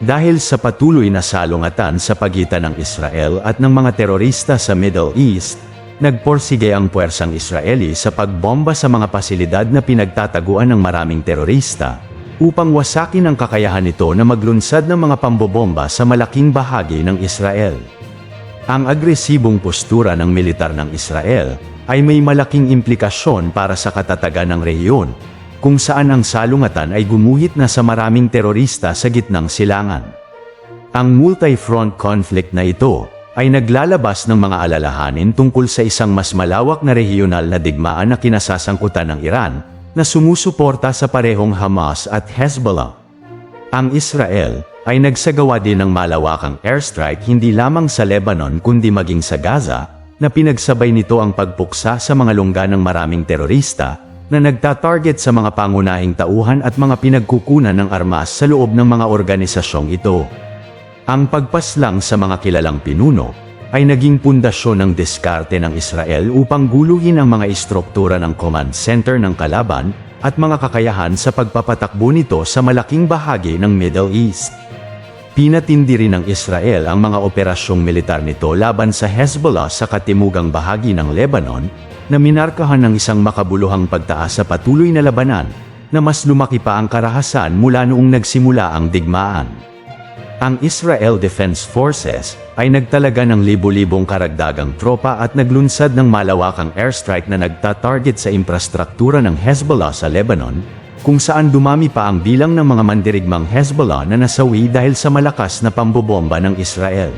Dahil sa patuloy na salungatan sa pagitan ng Israel at ng mga terorista sa Middle East, nagporsige ang puwersang Israeli sa pagbomba sa mga pasilidad na pinagtataguan ng maraming terorista, upang wasakin ang kakayahan nito na maglunsad ng mga pambobomba sa malaking bahagi ng Israel. Ang agresibong postura ng militar ng Israel ay may malaking implikasyon para sa katatagan ng rehiyon, kung saan ang salungatan ay gumuhit na sa maraming terorista sa gitnang silangan. Ang multi-front conflict na ito ay naglalabas ng mga alalahanin tungkol sa isang mas malawak na regional na digmaan na kinasasangkutan ng Iran na sumusuporta sa parehong Hamas at Hezbollah. Ang Israel ay nagsagawa din ng malawakang airstrike hindi lamang sa Lebanon kundi maging sa Gaza na pinagsabay nito ang pagpuksa sa mga lungga ng maraming terorista na nagtatarget sa mga pangunahing tauhan at mga pinagkukunan ng armas sa loob ng mga organisasyong ito. Ang pagpaslang sa mga kilalang pinuno ay naging pundasyon ng diskarte ng Israel upang guluhin ang mga istruktura ng command center ng kalaban at mga kakayahan sa pagpapatakbo nito sa malaking bahagi ng Middle East. Pinatindi rin ng Israel ang mga operasyong militar nito laban sa Hezbollah sa katimugang bahagi ng Lebanon na minarkahan ng isang makabuluhang pagtaas sa patuloy na labanan na mas lumaki pa ang karahasan mula noong nagsimula ang digmaan. Ang Israel Defense Forces ay nagtalaga ng libo-libong karagdagang tropa at naglunsad ng malawakang airstrike na nagtatarget sa infrastruktura ng Hezbollah sa Lebanon, kung saan dumami pa ang bilang ng mga mandirigmang Hezbollah na nasawi dahil sa malakas na pambobomba ng Israel.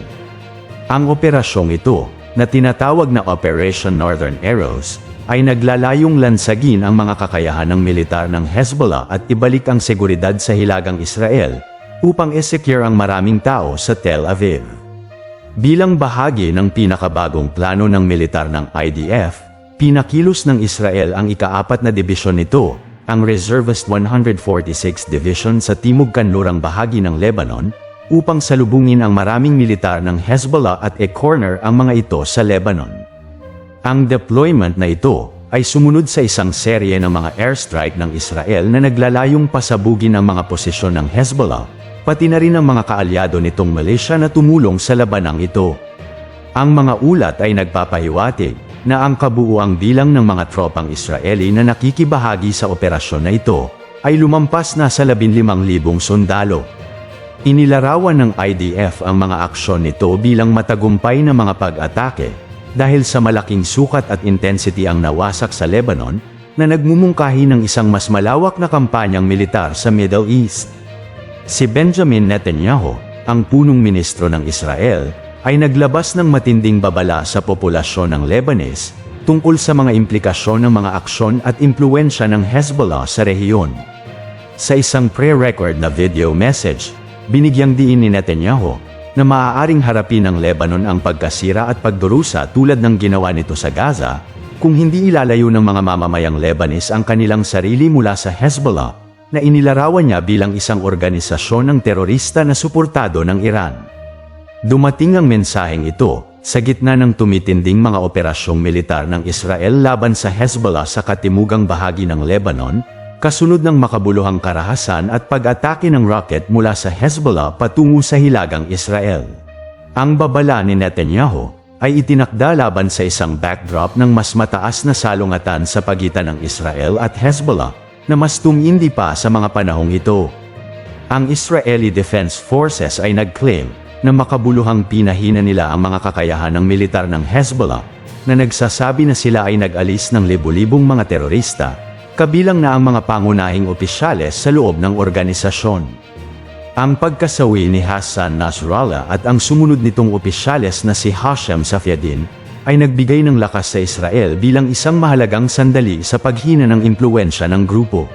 Ang operasyong ito, na tinatawag na Operation Northern Arrows, ay naglalayong lansagin ang mga kakayahan ng militar ng Hezbollah at ibalik ang seguridad sa hilagang Israel upang isecure ang maraming tao sa Tel Aviv. Bilang bahagi ng pinakabagong plano ng militar ng IDF, pinakilos ng Israel ang ikaapat na dibisyon nito, ang Reservist 146 Division sa timog kanlurang bahagi ng Lebanon, upang salubungin ang maraming militar ng Hezbollah at e-corner ang mga ito sa Lebanon. Ang deployment na ito ay sumunod sa isang serye ng mga airstrike ng Israel na naglalayong pasabugin ang mga posisyon ng Hezbollah, pati na rin ang mga kaalyado nitong Malaysia na tumulong sa labanang ito. Ang mga ulat ay nagpapahiwatig na ang kabuuang bilang ng mga tropang Israeli na nakikibahagi sa operasyon na ito ay lumampas na sa 15,000 sundalo. Inilarawan ng IDF ang mga aksyon nito bilang matagumpay na mga pag-atake dahil sa malaking sukat at intensity ang nawasak sa Lebanon na nagmumungkahi ng isang mas malawak na kampanyang militar sa Middle East. Si Benjamin Netanyahu, ang punong ministro ng Israel, ay naglabas ng matinding babala sa populasyon ng Lebanese tungkol sa mga implikasyon ng mga aksyon at impluensya ng Hezbollah sa rehiyon. Sa isang pre-record na video message, binigyang diin ni Netanyahu na maaaring harapin ng Lebanon ang pagkasira at pagdurusa tulad ng ginawa nito sa Gaza kung hindi ilalayo ng mga mamamayang Lebanese ang kanilang sarili mula sa Hezbollah na inilarawan niya bilang isang organisasyon ng terorista na suportado ng Iran. Dumating ang mensaheng ito sa gitna ng tumitinding mga operasyong militar ng Israel laban sa Hezbollah sa katimugang bahagi ng Lebanon, kasunod ng makabuluhang karahasan at pag-atake ng rocket mula sa Hezbollah patungo sa hilagang Israel. Ang babala ni Netanyahu ay itinakda laban sa isang backdrop ng mas mataas na salungatan sa pagitan ng Israel at Hezbollah na mas tumindi pa sa mga panahong ito. Ang Israeli Defense Forces ay nag-claim na makabuluhang pinahina nila ang mga kakayahan ng militar ng Hezbollah na nagsasabi na sila ay nag-alis ng libu-libong mga terorista, kabilang na ang mga pangunahing opisyales sa loob ng organisasyon. Ang pagkasawi ni Hassan Nasrallah at ang sumunod nitong opisyales na si Hashem Safieddin ay nagbigay ng lakas sa Israel bilang isang mahalagang sandali sa paghina ng impluensya ng grupo.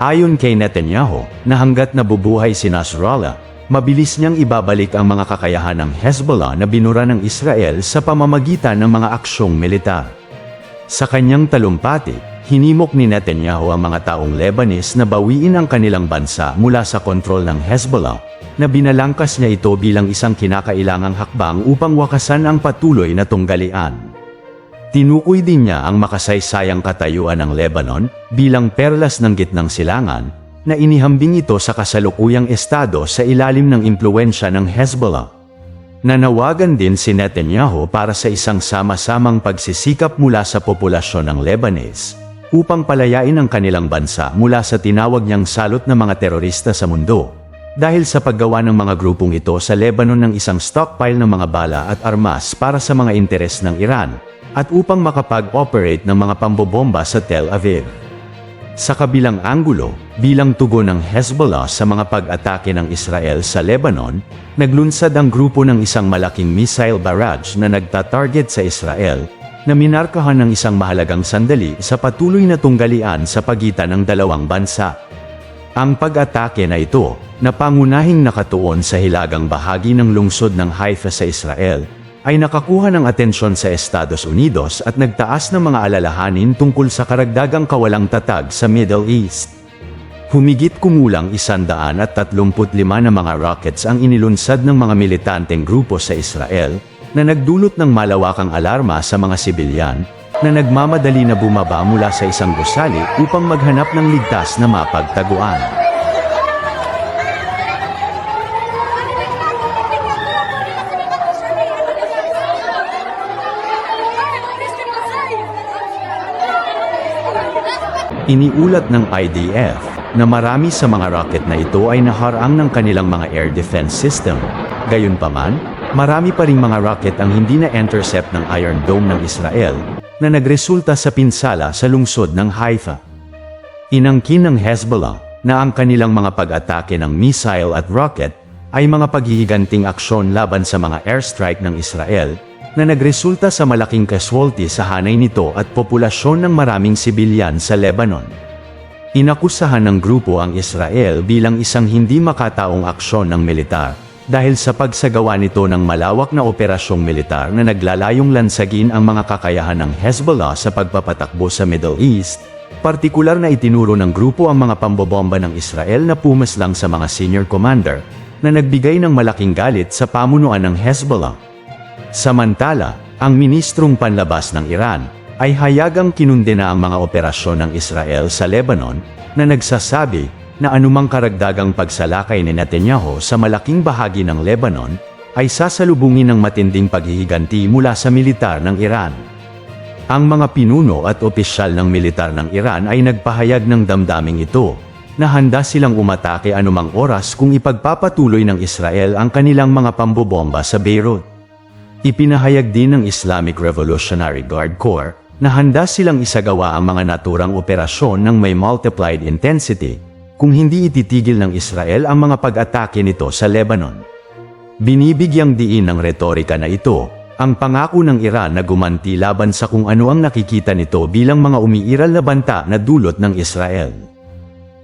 Ayon kay Netanyahu, na hanggat nabubuhay si Nasrallah, mabilis niyang ibabalik ang mga kakayahan ng Hezbollah na binura ng Israel sa pamamagitan ng mga aksyong militar. Sa kanyang talumpati, hinimok ni Netanyahu ang mga taong Lebanese na bawiin ang kanilang bansa mula sa kontrol ng Hezbollah na binalangkas niya ito bilang isang kinakailangang hakbang upang wakasan ang patuloy na tunggalian. Tinukoy din niya ang makasaysayang katayuan ng Lebanon bilang perlas ng gitnang silangan, na inihambing ito sa kasalukuyang estado sa ilalim ng impluensya ng Hezbollah. Nanawagan din si Netanyahu para sa isang sama-samang pagsisikap mula sa populasyon ng Lebanese upang palayain ang kanilang bansa mula sa tinawag niyang salot na mga terorista sa mundo. Dahil sa paggawa ng mga grupong ito sa Lebanon ng isang stockpile ng mga bala at armas para sa mga interes ng Iran, at upang makapag-operate ng mga pambobomba sa Tel Aviv. Sa kabilang anggulo, bilang tugon ng Hezbollah sa mga pag-atake ng Israel sa Lebanon, naglunsad ang grupo ng isang malaking missile barrage na nagta-target sa Israel, na minarkahan ng isang mahalagang sandali sa patuloy na tunggalian sa pagitan ng dalawang bansa. Ang pag-atake na ito, na pangunahing nakatuon sa hilagang bahagi ng lungsod ng Haifa sa Israel, ay nakakuha ng atensyon sa Estados Unidos at nagtaas ng mga alalahanin tungkol sa karagdagang kawalang tatag sa Middle East. Humigit kumulang 135 na mga rockets ang inilunsad ng mga militanteng grupo sa Israel, na nagdulot ng malawakang alarma sa mga sibilyan, na nagmamadali na bumaba mula sa isang gusali upang maghanap ng ligtas na mapagtaguan. Iniulat ng IDF na marami sa mga rocket na ito ay naharang ng kanilang mga air defense system. Gayunpaman, marami pa ring mga rocket ang hindi na-intercept ng Iron Dome ng Israel na nagresulta sa pinsala sa lungsod ng Haifa. Inangkin ng Hezbollah na ang kanilang mga pag-atake ng missile at rocket ay mga paghihiganting aksyon laban sa mga airstrike ng Israel na nagresulta sa malaking casualty sa hanay nito at populasyon ng maraming sibilyan sa Lebanon. Inakusahan ng grupo ang Israel bilang isang hindi makataong aksyon ng militar dahil sa pagsagawa nito ng malawak na operasyong militar na naglalayong lansagin ang mga kakayahan ng Hezbollah sa pagpapatakbo sa Middle East, partikular na itinuro ng grupo ang mga pambobomba ng Israel na pumaslang sa mga senior commander na nagbigay ng malaking galit sa pamunuan ng Hezbollah. Samantala, ang ministrong panlabas ng Iran ay hayagang kinundena ang mga operasyon ng Israel sa Lebanon na nagsasabi na anumang karagdagang pagsalakay ni Netanyahu sa malaking bahagi ng Lebanon ay sasalubungin ng matinding paghihiganti mula sa militar ng Iran. Ang mga pinuno at opisyal ng militar ng Iran ay nagpahayag ng damdaming ito na handa silang umatake anumang oras kung ipagpapatuloy ng Israel ang kanilang mga pambobomba sa Beirut. Ipinahayag din ng Islamic Revolutionary Guard Corps na handa silang isagawa ang mga naturang operasyon ng may multiplied intensity kung hindi ititigil ng Israel ang mga pag-atake nito sa Lebanon. Binibigyang diin ng retorika na ito, ang pangako ng Iran na gumanti laban sa kung ano ang nakikita nito bilang mga umiiral na banta na dulot ng Israel.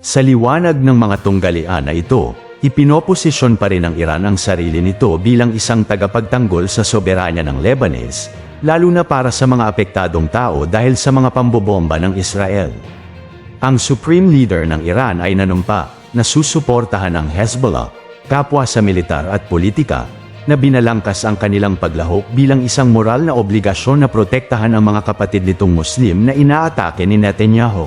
Sa liwanag ng mga tunggalian na ito, Ipinoposisyon pa rin ng Iran ang sarili nito bilang isang tagapagtanggol sa soberanya ng Lebanese, lalo na para sa mga apektadong tao dahil sa mga pambobomba ng Israel. Ang Supreme Leader ng Iran ay nanumpa na susuportahan ang Hezbollah, kapwa sa militar at politika, na binalangkas ang kanilang paglahok bilang isang moral na obligasyon na protektahan ang mga kapatid nitong Muslim na inaatake ni Netanyahu.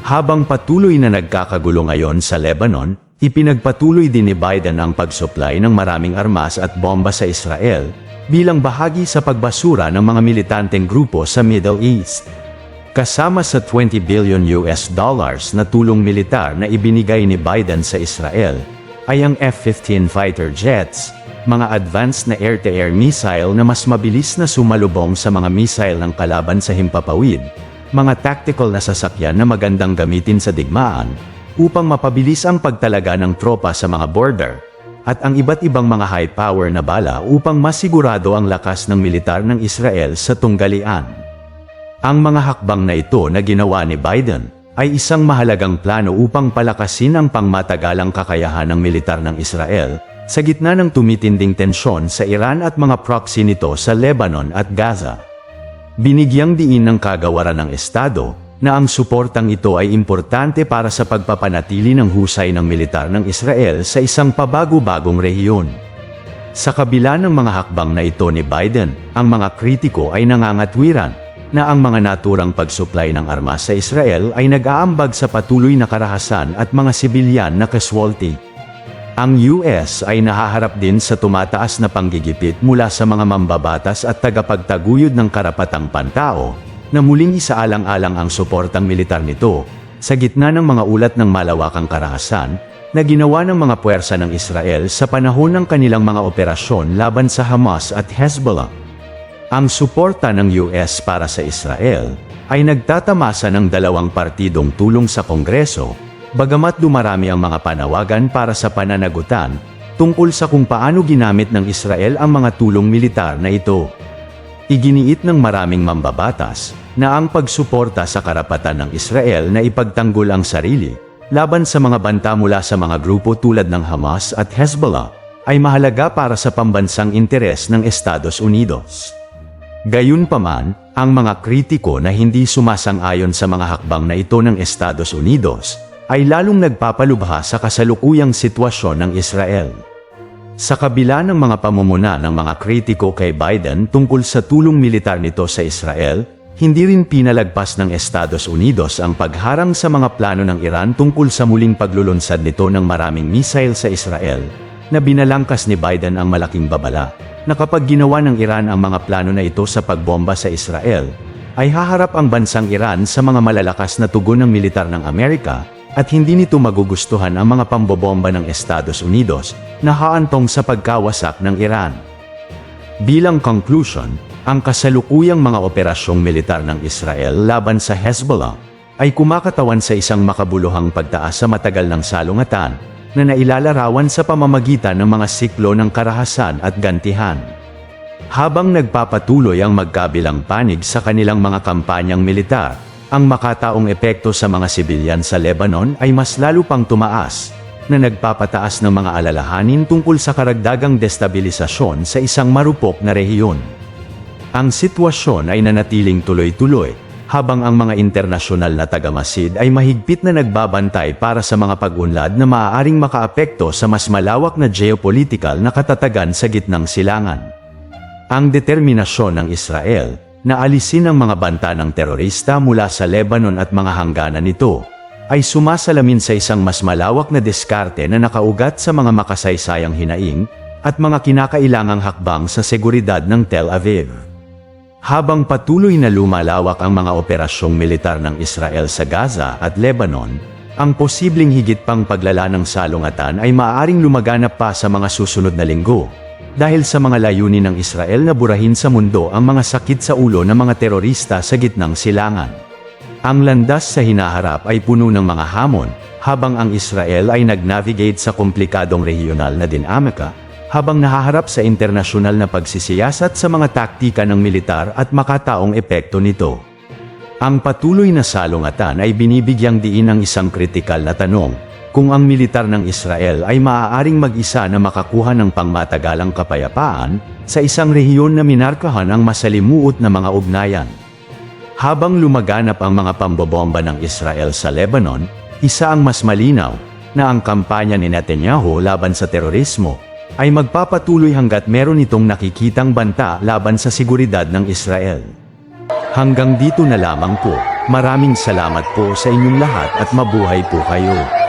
Habang patuloy na nagkakagulo ngayon sa Lebanon, Ipinagpatuloy din ni Biden ang pagsupply ng maraming armas at bomba sa Israel bilang bahagi sa pagbasura ng mga militanteng grupo sa Middle East. Kasama sa 20 billion US dollars na tulong militar na ibinigay ni Biden sa Israel, ay ang F-15 fighter jets, mga advanced na air-to-air missile na mas mabilis na sumalubong sa mga missile ng kalaban sa himpapawid, mga tactical na sasakyan na magandang gamitin sa digmaan, upang mapabilis ang pagtalaga ng tropa sa mga border, at ang iba't ibang mga high-power na bala upang masigurado ang lakas ng militar ng Israel sa tunggalian. Ang mga hakbang na ito na ginawa ni Biden ay isang mahalagang plano upang palakasin ang pangmatagalang kakayahan ng militar ng Israel sa gitna ng tumitinding tensyon sa Iran at mga proxy nito sa Lebanon at Gaza. Binigyang diin ng kagawaran ng Estado na ang suportang ito ay importante para sa pagpapanatili ng husay ng militar ng Israel sa isang pabago-bagong rehiyon. Sa kabila ng mga hakbang na ito ni Biden, ang mga kritiko ay nangangatwiran na ang mga naturang pagsuplay ng armas sa Israel ay nag-aambag sa patuloy na karahasan at mga sibilyan na casualty. Ang US ay nahaharap din sa tumataas na panggigipit mula sa mga mambabatas at tagapagtaguyod ng karapatang pantao, na muling isaalang-alang ang suportang militar nito, sa gitna ng mga ulat ng malawakang karahasan, na ginawa ng mga puwersa ng Israel sa panahon ng kanilang mga operasyon laban sa Hamas at Hezbollah. Ang suporta ng US para sa Israel ay nagtatamasa ng dalawang partidong tulong sa Kongreso, bagamat dumarami ang mga panawagan para sa pananagutan tungkol sa kung paano ginamit ng Israel ang mga tulong militar na ito. Iginiit ng maraming mambabatas na ang pagsuporta sa karapatan ng Israel na ipagtanggol ang sarili laban sa mga banta mula sa mga grupo tulad ng Hamas at Hezbollah ay mahalaga para sa pambansang interes ng Estados Unidos. Gayunpaman, ang mga kritiko na hindi sumasang-ayon sa mga hakbang na ito ng Estados Unidos ay lalong nagpapalubha sa kasalukuyang sitwasyon ng Israel. Sa kabila ng mga pamumuna ng mga kritiko kay Biden tungkol sa tulong militar nito sa Israel, hindi rin pinalagpas ng Estados Unidos ang pagharang sa mga plano ng Iran tungkol sa muling paglulunsad nito ng maraming missile sa Israel, na binalangkas ni Biden ang malaking babala, na kapag ginawa ng Iran ang mga plano na ito sa pagbomba sa Israel, ay haharap ang bansang Iran sa mga malalakas na tugon ng militar ng Amerika, at hindi nito magugustuhan ang mga pambobomba ng Estados Unidos na haantong sa pagkawasak ng Iran. Bilang conclusion, ang kasalukuyang mga operasyong militar ng Israel laban sa Hezbollah ay kumakatawan sa isang makabuluhang pagtaas sa matagal ng salungatan na nailalarawan sa pamamagitan ng mga siklo ng karahasan at gantihan. Habang nagpapatuloy ang magkabilang panig sa kanilang mga kampanyang militar, ang makataong epekto sa mga sibilyan sa Lebanon ay mas lalo pang tumaas, na nagpapataas ng mga alalahanin tungkol sa karagdagang destabilisasyon sa isang marupok na rehiyon. Ang sitwasyon ay nanatiling tuloy-tuloy, habang ang mga internasyonal na tagamasid ay mahigpit na nagbabantay para sa mga pag-unlad na maaaring makaapekto sa mas malawak na geopolitical na katatagan sa gitnang silangan. Ang determinasyon ng Israel na alisin ang mga banta ng terorista mula sa Lebanon at mga hangganan nito ay sumasalamin sa isang mas malawak na diskarte na nakaugat sa mga makasaysayang hinaing at mga kinakailangang hakbang sa seguridad ng Tel Aviv. Habang patuloy na lumalawak ang mga operasyong militar ng Israel sa Gaza at Lebanon, ang posibleng higit pang paglala ng salungatan ay maaaring lumaganap pa sa mga susunod na linggo, dahil sa mga layunin ng Israel na burahin sa mundo ang mga sakit sa ulo ng mga terorista sa gitnang silangan. Ang landas sa hinaharap ay puno ng mga hamon, habang ang Israel ay nag-navigate sa komplikadong regional na dinamika, habang nahaharap sa internasyonal na pagsisiyasat sa mga taktika ng militar at makataong epekto nito. Ang patuloy na salungatan ay binibigyang diin ng isang kritikal na tanong, kung ang militar ng Israel ay maaaring mag-isa na makakuha ng pangmatagalang kapayapaan sa isang rehiyon na minarkahan ang masalimuot na mga ugnayan. Habang lumaganap ang mga pambobomba ng Israel sa Lebanon, isa ang mas malinaw na ang kampanya ni Netanyahu laban sa terorismo ay magpapatuloy hanggat meron itong nakikitang banta laban sa seguridad ng Israel. Hanggang dito na lamang po. Maraming salamat po sa inyong lahat at mabuhay po kayo.